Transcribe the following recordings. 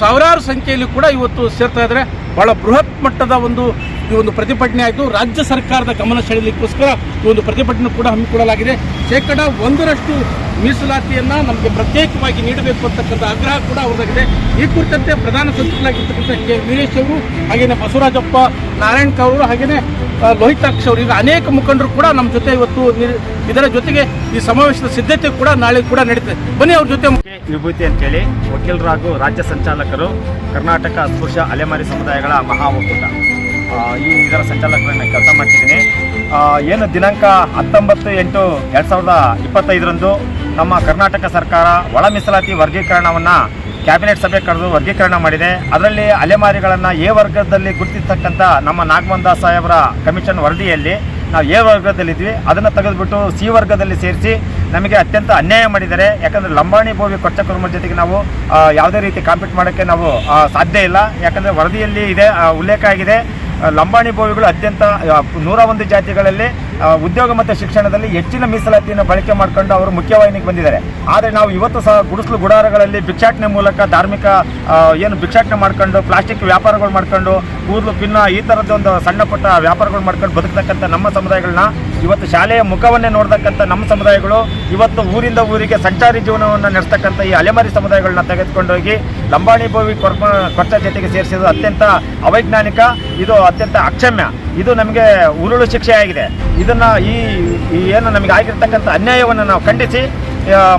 ಸಾವಿರಾರು ಸಂಖ್ಯೆಯಲ್ಲಿ ಕೂಡ ಇವತ್ತು ಸೇರ್ತಾ ಇದ್ದಾರೆ. ಬಹಳ ಬೃಹತ್ ಮಟ್ಟದ ಒಂದು ಈ ಒಂದು ಪ್ರತಿಭಟನೆ ಆಯಿತು. ರಾಜ್ಯ ಸರ್ಕಾರದ ಗಮನ ಸೆಳೆಯಲಿಕ್ಕೋಸ್ಕರ ಈ ಒಂದು ಪ್ರತಿಭಟನೆ ಕೂಡ ಹಮ್ಮಿಕೊಳ್ಳಲಾಗಿದೆ ಶೇಕಡ ಒಂದರಷ್ಟು ಮೀಸಲಾತಿಯನ್ನು ನಮಗೆ ಪ್ರತ್ಯೇಕವಾಗಿ ನೀಡಬೇಕು ಅಂತಕ್ಕಂಥ ಆಗ್ರಹ ಕೂಡ ಅವರದಾಗಿದೆ ಈ ಕುರಿತಂತೆ ಪ್ರಧಾನ ಸಚಿವರಾಗಿರ್ತಕ್ಕಂಥ ಕೆ. ವೀರೇಶ್ ಅವರು, ಹಾಗೆಯೇ ಬಸವರಾಜಪ್ಪ ನಾರಾಯಣ್ ಕೌರು ಹಾಗೆಯೇ ಲೋಹಿತಾಕ್ಷ ಅವರು, ಈಗ ಅನೇಕ ಮುಖಂಡರು ಕೂಡ ನಮ್ಮ ಜೊತೆ ಇವತ್ತು ಇದರ ಜೊತೆಗೆ ಈ ಸಮಾವೇಶದ ಸಿದ್ಧತೆ ಕೂಡ ನಾಳೆ ಕೂಡ ನಡೀತದೆ. ಬನ್ನಿ ಅವ್ರ ಜೊತೆ. ವಿಭೂತಿ ಅಂತೇಳಿ ವಕೀಲರು ಹಾಗೂ ರಾಜ್ಯ ಸಂಚಾಲಕರು, ಕರ್ನಾಟಕ ಅಸ್ಪೃಶ್ಯ ಅಲೆಮಾರಿ ಸಮುದಾಯಗಳ ಮಹಾ ಒಕ್ಕೂಟ ಈ ಇದರ ಸಂಚಾಲಕರನ್ನ ಕೆಲಸ ಮಾಡ್ತಿದ್ದೀನಿ. ಏನು ದಿನಾಂಕ ಹತ್ತೊಂಬತ್ತು ಎಂಟು ಎರಡು ಸಾವಿರದ ಇಪ್ಪತ್ತೈದರಂದು ನಮ್ಮ ಕರ್ನಾಟಕ ಸರ್ಕಾರ ಒಳ ಮೀಸಲಾತಿ ವರ್ಗೀಕರಣವನ್ನು ಕ್ಯಾಬಿನೆಟ್ ಸಭೆ ಕರೆದು ವರ್ಗೀಕರಣ ಮಾಡಿದೆ. ಅದರಲ್ಲಿ ಅಲೆಮಾರಿಗಳನ್ನು ಎ ವರ್ಗದಲ್ಲಿ ಗುರುತಿಸ್ತಕ್ಕಂಥ ನಮ್ಮ ನಾಗಮೋಹನ್ ದಾಸ್ ಸಾಹೇಬರ ಕಮಿಷನ್ ವರದಿಯಲ್ಲಿ ನಾವು ಎ ವರ್ಗದಲ್ಲಿದ್ವಿ. ಅದನ್ನು ತೆಗೆದುಬಿಟ್ಟು ಸಿ ವರ್ಗದಲ್ಲಿ ಸೇರಿಸಿ ನಮಗೆ ಅತ್ಯಂತ ಅನ್ಯಾಯ ಮಾಡಿದ್ದಾರೆ. ಯಾಕಂದರೆ ಲಂಬಾಣಿ ಭೋವಿ ಕೊಚ್ಚ ಕುರ್ಮರ ಜೊತೆಗೆ ನಾವು ಯಾವುದೇ ರೀತಿ ಕಾಂಪೀಟ್ ಮಾಡೋಕ್ಕೆ ನಾವು ಸಾಧ್ಯ ಇಲ್ಲ. ಯಾಕಂದರೆ ವರದಿಯಲ್ಲಿ ಇದೆ ಉಲ್ಲೇಖ ಆಗಿದೆ. ಲಂಬಾಣಿ ಭೋವಿಗಳು ಅತ್ಯಂತ ನೂರ ಒಂದು ಜಾತಿಗಳಲ್ಲಿ ಉದ್ಯೋಗ ಮತ್ತು ಶಿಕ್ಷಣದಲ್ಲಿ ಹೆಚ್ಚಿನ ಮೀಸಲಾತಿಯನ್ನು ಬಳಕೆ ಮಾಡಿಕೊಂಡು ಅವರು ಮುಖ್ಯವಾಹಿನಿಗೆ ಬಂದಿದ್ದಾರೆ. ಆದರೆ ನಾವು ಇವತ್ತು ಸಹ ಗುಡಿಸಲು ಗುಡಾರಗಳಲ್ಲಿ ಭಿಕ್ಷಾಟನೆ ಮೂಲಕ ಧಾರ್ಮಿಕ ಏನು ಭಿಕ್ಷಾಟನೆ ಮಾಡ್ಕೊಂಡು, ಪ್ಲಾಸ್ಟಿಕ್ ವ್ಯಾಪಾರಗಳು ಮಾಡ್ಕೊಂಡು, ಕೂದಲು, ಪಿನ್ನ ಈ ಥರದ್ದೊಂದು ಸಣ್ಣ ಪುಟ್ಟ ವ್ಯಾಪಾರಗಳು ಮಾಡ್ಕೊಂಡು ಬದುಕ್ತಕ್ಕಂಥ ನಮ್ಮ ಸಮುದಾಯಗಳನ್ನ ಇವತ್ತು ಶಾಲೆಯ ಮುಖವನ್ನೇ ನೋಡ್ತಕ್ಕಂಥ ನಮ್ಮ ಸಮುದಾಯಗಳು ಇವತ್ತು ಊರಿಂದ ಊರಿಗೆ ಸಂಚಾರಿ ಜೀವನವನ್ನು ನಡೆಸ್ತಕ್ಕಂಥ ಈ ಅಲೆಮಾರಿ ಸಮುದಾಯಗಳನ್ನ ತೆಗೆದುಕೊಂಡೋಗಿ ಲಂಬಾಣಿ ಭೋವಿ ಕೊರ್ಮ ಕೊಚ್ಚ ಜೊತೆಗೆ ಸೇರಿಸಿದ್ದು ಅತ್ಯಂತ ಅವೈಜ್ಞಾನಿಕ, ಇದು ಅತ್ಯಂತ ಅಕ್ಷಮ್ಯ. ಇದು ನಮಗೆ ಉರುಳು ಶಿಕ್ಷೆ ಆಗಿದೆ. ಇದನ್ನು ಈ ಏನು ನಮಗೆ ಆಗಿರ್ತಕ್ಕಂಥ ಅನ್ಯಾಯವನ್ನು ನಾವು ಖಂಡಿಸಿ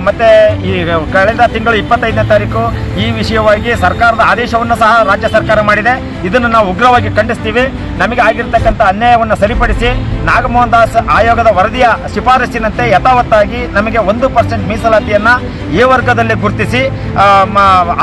ಮತ್ತೆ ಈ ಕಳೆದ ತಿಂಗಳು ಇಪ್ಪತ್ತೈದನೇ ತಾರೀಕು ಈ ವಿಷಯವಾಗಿ ಸರ್ಕಾರದ ಆದೇಶವನ್ನು ಸಹ ರಾಜ್ಯ ಸರ್ಕಾರ ಮಾಡಿದೆ. ಇದನ್ನು ನಾವು ಉಗ್ರವಾಗಿ ಖಂಡಿಸ್ತೀವಿ. ನಮಗೆ ಆಗಿರ್ತಕ್ಕಂಥ ಅನ್ಯಾಯವನ್ನು ಸರಿಪಡಿಸಿ ನಾಗಮೋಹನ್ ದಾಸ್ ಆಯೋಗದ ವರದಿಯ ಶಿಫಾರಸ್ಸಿನಂತೆ ಯಥಾವತ್ತಾಗಿ ನಮಗೆ ಒಂದು ಪರ್ಸೆಂಟ್ ಮೀಸಲಾತಿಯನ್ನು ಈ ವರ್ಗದಲ್ಲಿ ಗುರುತಿಸಿ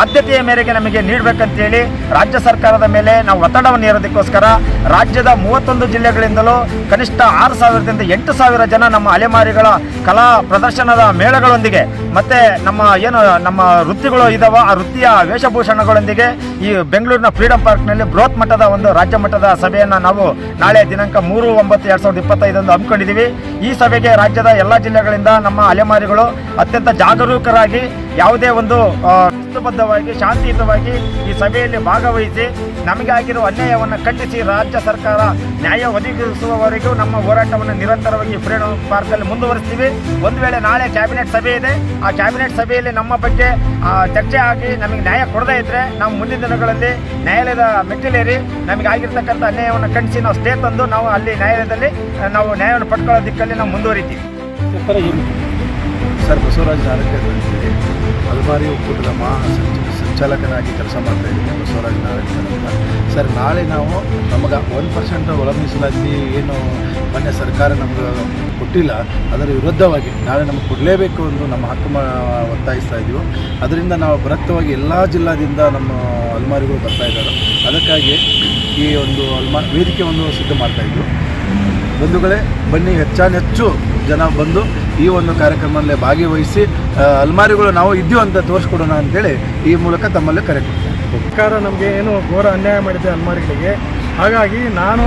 ಆದ್ಯತೆಯ ಮೇರೆಗೆ ನಮಗೆ ನೀಡಬೇಕಂತೇಳಿ ರಾಜ್ಯ ಸರ್ಕಾರದ ಮೇಲೆ ನಾವು ಒತ್ತಡವನ್ನು ಇರೋದಕ್ಕೋಸ್ಕರ ರಾಜ್ಯದ ಮೂವತ್ತೊಂದು ಜಿಲ್ಲೆಗಳಿಂದಲೂ ಕನಿಷ್ಠ ಆರು ಸಾವಿರದಿಂದ ಎಂಟು ಸಾವಿರ ಜನ ನಮ್ಮ ಅಲೆಮಾರಿಗಳ ಕಲಾ ಪ್ರದರ್ಶನದ ಮೇಳಗಳೊಂದಿಗೆ ಮತ್ತೆ ನಮ್ಮ ಏನು, ನಮ್ಮ ವೃತ್ತಿಗಳು ಇದಾವ, ಆ ವೃತ್ತಿಯ ವೇಷಭೂಷಣಗಳೊಂದಿಗೆ ಈ ಬೆಂಗಳೂರಿನ ಫ್ರೀಡಂ ಪಾರ್ಕ್ನಲ್ಲಿ ಬೃಹತ್ ಮಟ್ಟದ ಒಂದು ರಾಜ್ಯ ಮಟ್ಟದ ಸಭೆಯನ್ನು ನಾವು ನಾಳೆ ದಿನಾಂಕ ಮೂರು ಒಂಬತ್ತು ಎರಡು ಸಾವಿರದ ಇಪ್ಪತ್ತೈದರಂದು ಹಮ್ಮಿಕೊಂಡಿದ್ದೀವಿ. ಈ ಸಭೆಗೆ ರಾಜ್ಯದ ಎಲ್ಲ ಜಿಲ್ಲೆಗಳಿಂದ ನಮ್ಮ ಅಲೆಮಾರಿಗಳು ಅತ್ಯಂತ ಜಾಗರೂಕರಾಗಿ ಯಾವುದೇ ಒಂದು ಶಿಸ್ತುಬದ್ಧವಾಗಿ ಶಾಂತಿಯುತವಾಗಿ ಈ ಸಭೆಯಲ್ಲಿ ಭಾಗವಹಿಸಿ ನಮಗಾಗಿರುವ ಅನ್ಯಾಯವನ್ನು ಖಂಡಿಸಿ ರಾಜ್ಯ ಸರ್ಕಾರ ನ್ಯಾಯ ಒದಗಿಸುವವರೆಗೂ ನಮ್ಮ ಹೋರಾಟವನ್ನು ನಿರಂತರವಾಗಿ ಫ್ರೀಡಂ ಪಾರ್ಕಲ್ಲಿ ಮುಂದುವರಿಸ್ತೀವಿ. ಒಂದು ವೇಳೆ ನಾಳೆ ಕ್ಯಾಬಿನೆಟ್ ಸಭೆ ಇದೆ, ಆ ಕ್ಯಾಬಿನೆಟ್ ಸಭೆಯಲ್ಲಿ ನಮ್ಮ ಬಗ್ಗೆ ಚರ್ಚೆ ಆಗಿ ನಮಗೆ ನ್ಯಾಯ ಕೊಡದೇ ಇದ್ದರೆ ನಾವು ಮುಂದಿನ ದಿನಗಳಲ್ಲಿ ನ್ಯಾಯಾಲಯದ ಮೆಟ್ಟಿಲೇರಿ ನಮಗೆ ಆಗಿರ್ತಕ್ಕಂಥ ಅನ್ಯಾಯವನ್ನು ಖಂಡಿಸಿ ನಾವು ಸ್ಟೇ ತಂದು ನಾವು ಅಲ್ಲಿ ನ್ಯಾಯಾಲಯದಲ್ಲಿ ನಾವು ನ್ಯಾಯವನ್ನು ಪಡ್ಕೊಳ್ಳೋ ದಿಕ್ಕಲ್ಲಿ ನಾವು ಮುಂದುವರಿತೀವಿ. ಸರ್, ಬಸವರಾಜ್ ನಾರಾಯಣ ಅಲ್ಮಾರಿ ಒಕ್ಕೂಟದ ಮಹಾ ಸಂಚ ಸಂಚಾಲಕನಾಗಿ ಕೆಲಸ ಮಾಡ್ತಾ ಇದ್ದೀನಿ ಬಸವರಾಜ್ ನಾರಾಯಣ ಸರ್, ನಾಳೆ ನಾವು ನಮಗೆ ಒನ್ ಪರ್ಸೆಂಟ್ ಮೀಸಲಾತಿ ಏನು ಮೊನ್ನೆ ಸರ್ಕಾರ ನಮ್ಗೆ ಕೊಟ್ಟಿಲ್ಲ, ಅದರ ವಿರುದ್ಧವಾಗಿ ನಾಳೆ ನಮಗೆ ಕೊಡಲೇಬೇಕು ಎಂದು ನಮ್ಮ ಹಕ್ಕು ಒತ್ತಾಯಿಸ್ತಾ ಇದ್ದೀವಿ ಅದರಿಂದ ನಾವು ಬೃಹತ್ತವಾಗಿ ಎಲ್ಲ ಜಿಲ್ಲಾದಿಂದ ನಮ್ಮ ಅಲ್ಮಾರಿಗಳು ಬರ್ತಾ ಇದ್ದಾರೆ. ಅದಕ್ಕಾಗಿ ಈ ಒಂದು ಅಲ್ಮಾ ಒಂದು ಸಿದ್ಧ ಮಾಡ್ತಾಯಿದ್ವು ಬಂಧುಗಳೇ, ಬನ್ನಿ ಹೆಚ್ಚಾನೆಚ್ಚು ಜನ ಬಂದು ಈ ಒಂದು ಕಾರ್ಯಕ್ರಮದಲ್ಲಿ ಭಾಗವಹಿಸಿ ಅಲ್ಮಾರಿಗಳು ನಾವು ಇದ್ದೀವಿ ಅಂತ ತೋರಿಸ್ಕೊಡೋಣ ಅಂತೇಳಿ ಈ ಮೂಲಕ ತಮ್ಮಲ್ಲಿ ಕರೆ ಸರ್ಕಾರ ನಮಗೆ ಏನು ಘೋರ ಅನ್ಯಾಯ ಮಾಡಿದೆ ಅಲ್ಮಾರಿಗಳಿಗೆ. ಹಾಗಾಗಿ ನಾನು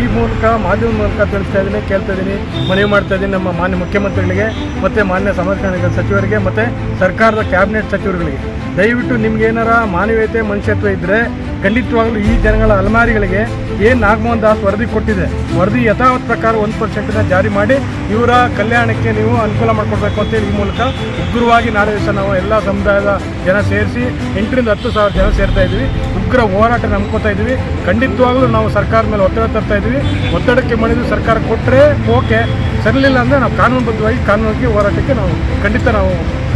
ಈ ಮೂಲಕ, ಮಾಧ್ಯಮದ ಮೂಲಕ ತಿಳಿಸ್ತಾ ಇದ್ದೀನಿ, ಕೇಳ್ತಾ ಇದ್ದೀನಿ, ಮನವಿ ಮಾಡ್ತಾ ಇದ್ದೀನಿ ನಮ್ಮ ಮಾನ್ಯ ಮುಖ್ಯಮಂತ್ರಿಗಳಿಗೆ, ಮತ್ತು ಮಾನ್ಯ ಕಲ್ಯಾಣ ಸಚಿವರಿಗೆ, ಮತ್ತು ಸರ್ಕಾರದ ಕ್ಯಾಬಿನೆಟ್ ಸಚಿವರುಗಳಿಗೆ. ದಯವಿಟ್ಟು ನಿಮ್ಗೆ ಏನಾರ ಮಾನವೀಯತೆ, ಮನುಷ್ಯತ್ವ ಇದ್ದರೆ ಖಂಡಿತವಾಗ್ಲೂ ಈ ಜನಗಳ ಅಲ್ಮಾರಿಗಳಿಗೆ ಏನು ನಾಗಮೋಹನ್ ದಾಸ್ ವರದಿ ಕೊಟ್ಟಿದೆ, ವರದಿ ಯಥಾವತ್ ಪ್ರಕಾರ ಒಂದು ಪರ್ಸೆಂಟನ್ನ ಜಾರಿ ಮಾಡಿ ಇವರ ಕಲ್ಯಾಣಕ್ಕೆ ನೀವು ಅನುಕೂಲ ಮಾಡಿಕೊಡ್ಬೇಕು ಅಂತೇಳಿ ಈ ಮೂಲಕ ಉಗ್ರವಾಗಿ ನಾಳೆ ದಿವಸ ನಾವು ಎಲ್ಲ ಸಮುದಾಯದ ಜನ ಸೇರಿಸಿ ಎಂಟರಿಂದ ಹತ್ತು ಸಾವಿರ ಜನ ಸೇರ್ತಾ ಇದ್ದೀವಿ. ಉಗ್ರ ಹೋರಾಟ ನಂಬ್ಕೋತಾ ಇದ್ದೀವಿ. ಖಂಡಿತವಾಗಲೂ ನಾವು ಸರ್ಕಾರದ ಮೇಲೆ ಒತ್ತಡ ತರ್ತಾ ಇದ್ದೀವಿ. ಒತ್ತಡಕ್ಕೆ ಮಣಿದು ಸರ್ಕಾರ ಕೊಟ್ಟರೆ ಓಕೆ, ಸರಲಿಲ್ಲ ಅಂದರೆ ನಾವು ಕಾನೂನುಬದ್ಧವಾಗಿ ಕಾನೂನಿಗೆ ಹೋರಾಟಕ್ಕೆ ನಾವು ಖಂಡಿತ ನಾವು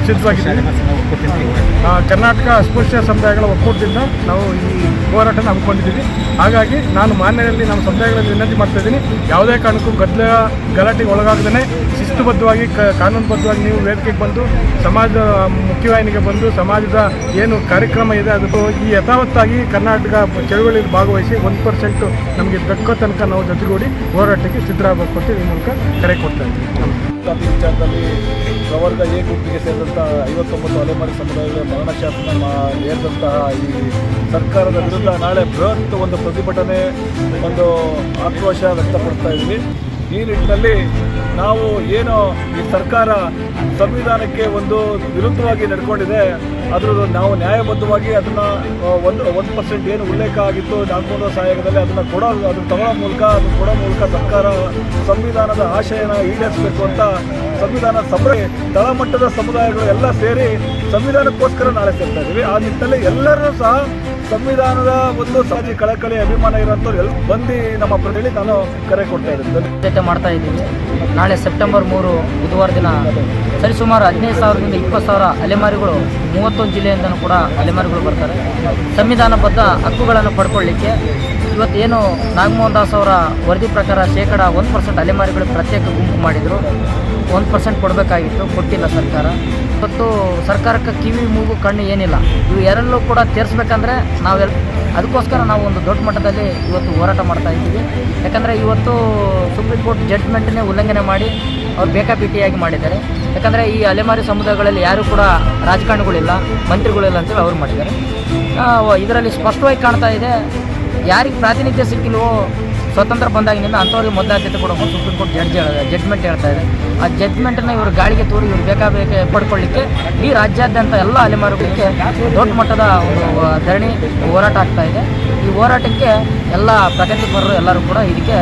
ಸಿದ್ಧವಾಗಿದ್ದೀವಿ ಕರ್ನಾಟಕ ಅಸ್ಪೃಶ್ಯ ಸಮುದಾಯಗಳ ಒಕ್ಕೂಟದಿಂದ ನಾವು ಈ ಹೋರಾಟನ ಹಮ್ಮಿಕೊಂಡಿದ್ದೀವಿ. ಹಾಗಾಗಿ ನಾನು ಮಾನ್ಯದಲ್ಲಿ ನಮ್ಮ ಸಮುದಾಯಗಳಲ್ಲಿ ವಿನಂತಿ ಮಾಡ್ತಾ ಇದ್ದೀನಿ. ಯಾವುದೇ ಕಾರಣಕ್ಕೂ ಗದ್ದಲ ಗಲಾಟೆಗೆ ಒಳಗಾಗದೇ ಶಿಸ್ತುಬದ್ಧವಾಗಿ ಕಾನೂನುಬದ್ಧವಾಗಿ ನೀವು ವೇದಿಕೆಗೆ ಬಂದು ಸಮಾಜದ ಮುಖ್ಯವಾಹಿನಿಗೆ ಬಂದು, ಸಮಾಜದ ಏನು ಕಾರ್ಯಕ್ರಮ ಇದೆ ಅದು ಈ ಯಥಾವತ್ತಾಗಿ ಕರ್ನಾಟಕ ಚಳುವಳಿಯಲ್ಲಿ ಭಾಗವಹಿಸಿ ಒಂದು ಪರ್ಸೆಂಟು ನಮಗೆ ಬೆಕ್ಕೋ ತನಕ ನಾವು ಜೊತೆಗೂಡಿ ಹೋರಾಟಕ್ಕೆ ಸಿದ್ಧರಾಗಬೇಕು ಅಂತ ಈ ಮೂಲಕ ಕರೆ ಕೊಡ್ತಾ ಇದ್ದೀವಿ ಪ್ರವರ್ಗ ಎ ಗುಂಪಿಗೆ ಸೇರಿದಂಥ ಐವತ್ತೊಂಬತ್ತು ಅಲೆಮಾರಿ ಸಮುದಾಯಗಳ ಮರಣ ಶಾಸನ ಏರಿದಂತಹ ಈ ಸರ್ಕಾರದ ವಿರುದ್ಧ ನಾಳೆ ಬೃಹತ್ ಒಂದು ಪ್ರತಿಭಟನೆ, ಒಂದು ಆಕ್ರೋಶ ವ್ಯಕ್ತಪಡಿಸ್ತಾ ಇದ್ವಿ. ಈ ನಿಟ್ಟಿನಲ್ಲಿ ನಾವು ಏನು ಈ ಸರ್ಕಾರ ಸಂವಿಧಾನಕ್ಕೆ ಒಂದು ವಿರುದ್ಧವಾಗಿ ನಡ್ಕೊಂಡಿದೆ ಅದರ ನಾವು ನ್ಯಾಯಬದ್ಧವಾಗಿ ಅದನ್ನು ಒಂದು ಒಂದು ಪರ್ಸೆಂಟ್ ಏನು ಉಲ್ಲೇಖ ಆಗಿತ್ತು ನಾಲ್ಕು ಸಹಾಯಕದಲ್ಲಿ ಅದನ್ನು ಕೊಡೋ ಅದನ್ನು ತಗೊಳ್ಳೋ ಮೂಲಕ ಅದನ್ನು ಕೊಡೋ ಮೂಲಕ ಸರ್ಕಾರ ಸಂವಿಧಾನದ ಆಶಯನ ಈಡೇರಿಸಬೇಕು ಅಂತ ಸಂವಿಧಾನ ಸಭೆ, ತಳಮಟ್ಟದ ಸಮುದಾಯಗಳು ಎಲ್ಲ ಸೇರಿ ಸಂವಿಧಾನಕ್ಕೋಸ್ಕರ ನಾಳೆ ಸೇರ್ತಾ ಇದ್ದೀವಿ ಆ ನಿಟ್ಟಿನಲ್ಲಿ ಎಲ್ಲರೂ ಸಹ ಸಂವಿಧಾನದ ಒಂದು ಸಾಜಿ ಕಳಕಳಿ ಅಭಿಮಾನ ಇರೋಂಥವ್ರು ಎಲ್ಲ ಬಂದು ನಮ್ಮ ಪ್ರತಿ ನಾನು ಕರೆ ಕೊಡ್ತಾ ಇದ್ದೀನಿ. ಜೊತೆ ಮಾಡ್ತಾ ಇದ್ದೀವಿ. ನಾಳೆ ಸೆಪ್ಟೆಂಬರ್ ಮೂರು ಬುಧವಾರ ದಿನ ಸರಿಸುಮಾರು ಹದಿನೈದು ಸಾವಿರದಿಂದ ಇಪ್ಪತ್ತು ಸಾವಿರ ಅಲೆಮಾರಿಗಳು ಮೂವತ್ತೊಂದು ಜಿಲ್ಲೆಯಿಂದನೂ ಕೂಡ ಅಲೆಮಾರಿಗಳು ಬರ್ತಾರೆ. ಸಂವಿಧಾನಬದ್ಧ ಹಕ್ಕುಗಳನ್ನು ಪಡ್ಕೊಳ್ಳಿಕ್ಕೆ ಇವತ್ತೇನು ನಾಗಮೋಹನ್ ದಾಸ್ ಅವರ ವರದಿ ಪ್ರಕಾರ ಶೇಕಡ ಒಂದು ಪರ್ಸೆಂಟ್ ಅಲೆಮಾರಿಗಳು ಪ್ರತ್ಯೇಕ ಗುಂಪು ಮಾಡಿದರು. ಒಂದು ಪರ್ಸೆಂಟ್ ಕೊಡಬೇಕಾಗಿತ್ತು, ಕೊಟ್ಟಿಲ್ಲ ಸರ್ಕಾರ. ಇವತ್ತು ಸರ್ಕಾರಕ್ಕೆ ಕಿವಿ ಮೂಗು ಕಣ್ಣು ಏನಿಲ್ಲ. ಇವು ಎರಡಲ್ಲೂ ಕೂಡ ತೀರಿಸ್ಬೇಕಂದ್ರೆ ನಾವೆಲ್ಲ ಅದಕ್ಕೋಸ್ಕರ ನಾವು ಒಂದು ದೊಡ್ಡ ಮಟ್ಟದಲ್ಲಿ ಇವತ್ತು ಹೋರಾಟ ಮಾಡ್ತಾ ಇದ್ದೀವಿ. ಯಾಕಂದರೆ ಇವತ್ತು ಸುಪ್ರೀಂ ಕೋರ್ಟ್ ಜಡ್ಜ್ಮೆಂಟನ್ನೇ ಉಲ್ಲಂಘನೆ ಮಾಡಿ ಅವ್ರು ಬೇಕಾಬಿಟ್ಟಿಯಾಗಿ ಮಾಡಿದ್ದಾರೆ. ಯಾಕಂದರೆ ಈ ಅಲೆಮಾರಿ ಸಮುದಾಯಗಳಲ್ಲಿ ಯಾರೂ ಕೂಡ ರಾಜಕಾರಣಿಗಳಿಲ್ಲ, ಮಂತ್ರಿಗಳಿಲ್ಲ ಅಂತೇಳಿ ಅವ್ರು ಮಾಡಿದ್ದಾರೆ. ಇದರಲ್ಲಿ ಸ್ಪಷ್ಟವಾಗಿ ಕಾಣ್ತಾ ಇದೆ, ಯಾರಿಗೆ ಪ್ರಾತಿನಿಧ್ಯ ಸಿಕ್ಕಿಲ್ವೋ ಸ್ವತಂತ್ರ ಬಂದಾಗಿನಿಂದ ಅಂಥವ್ರಿಗೆ ಮೊದಲ ಆದ್ಯತೆ ಕೊಡೋಕೆ ಸುಪ್ರೀಂ ಕೋರ್ಟ್ ಜಡ್ಜ್ ಜಡ್ಜ್ಮೆಂಟ್ ಹೇಳ್ತಾ ಇದೆ. ಆ ಜಡ್ಜ್ಮೆಂಟನ್ನು ಇವರು ಗಾಳಿಗೆ ತೂರಿ ಇವ್ರು ಬೇಕಾಬೇಕೆ ಪಡ್ಕೊಳ್ಳಿಕ್ಕೆ ಈ ರಾಜ್ಯಾದ್ಯಂತ ಎಲ್ಲ ಅಲೆಮಾರುಗಳಿಗೆ ದೊಡ್ಡ ಮಟ್ಟದ ಒಂದು ಧರಣಿ, ಹೋರಾಟ ಆಗ್ತಾ ಇದೆ. ಈ ಹೋರಾಟಕ್ಕೆ ಎಲ್ಲ ಪ್ರಗತಿಪರರು ಎಲ್ಲರೂ ಕೂಡ ಇದಕ್ಕೆ